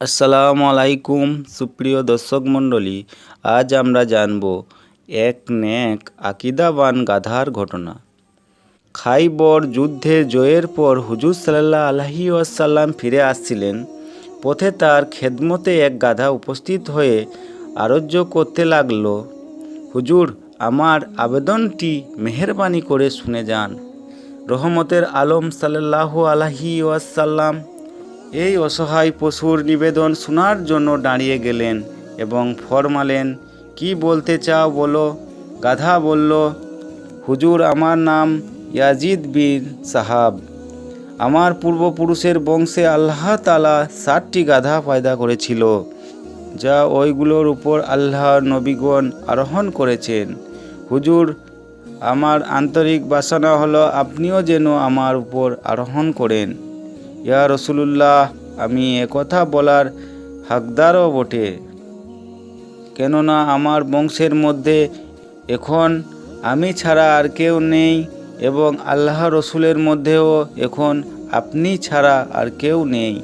আসসালামু আলাইকুম, সুপ্রিয় দর্শক মণ্ডলী। আজ আমরা জানব এক নেক আকিদাবান গাধার ঘটনা। খাইবর যুদ্ধে জয়ের পর হুজুর সাল্লাহ আলহি আসাল্লাম ফিরে আসছিলেন। পথে তার খেদমতে এক গাধা উপস্থিত হয়ে আরোগ্য করতে লাগল। হুজুর, আমার আবেদনটি মেহরবানি করে শুনে যান। রহমতের আলম সাল্লাহ আলহি ওয়াসাল্লাম এই অসহায় পশুর নিবেদন শোনার জন্য দাঁড়িয়ে গেলেন এবং ফরমালেন, কি বলতে চাও বলো? গাধা বলল, হুজুর, আমার নাম ইয়াজিদ বিন সাহাব। আমার পূর্বপুরুষের বংশে আল্লাহ তালা ষাটটি গাধা পয়দা করেছিল, যা ওইগুলোর উপর আল্লাহর নবীগণ আরোহণ করেছেন। হুজুর, আমার আন্তরিক বাসনা হলো আপনিও যেন আমার উপর আরোহণ করেন। ইয়া রসুলুল্লাহ, আমি একথা বলার হাকদারও বটে। কেননা আমার বংশের মধ্যে এখন আমি ছাড়া আর কেউ নেই এবং আল্লাহ রসুলের মধ্যেও এখন আপনি ছাড়া আর কেউ নেই।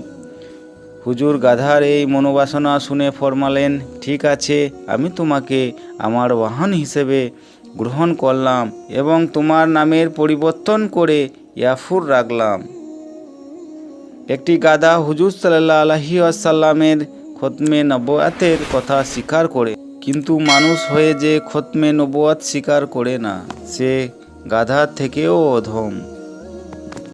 হুজুর গাধার এই মনোবাসনা শুনে ফরমালেন, ঠিক আছে, আমি তোমাকে আমার বাহন হিসেবে গ্রহণ করলাম এবং তোমার নামের পরিবর্তন করে ইয়াফুর রাখলাম। একটি গাদা হুজুর সাল্লাহ আলহি আসাল্লামের খতমে নবয়াতের কথা স্বীকার করে। কিন্তু মানুষ হয়ে যে খতমে নবয়াত স্বীকার করে না, সে গাধার থেকেও অধম।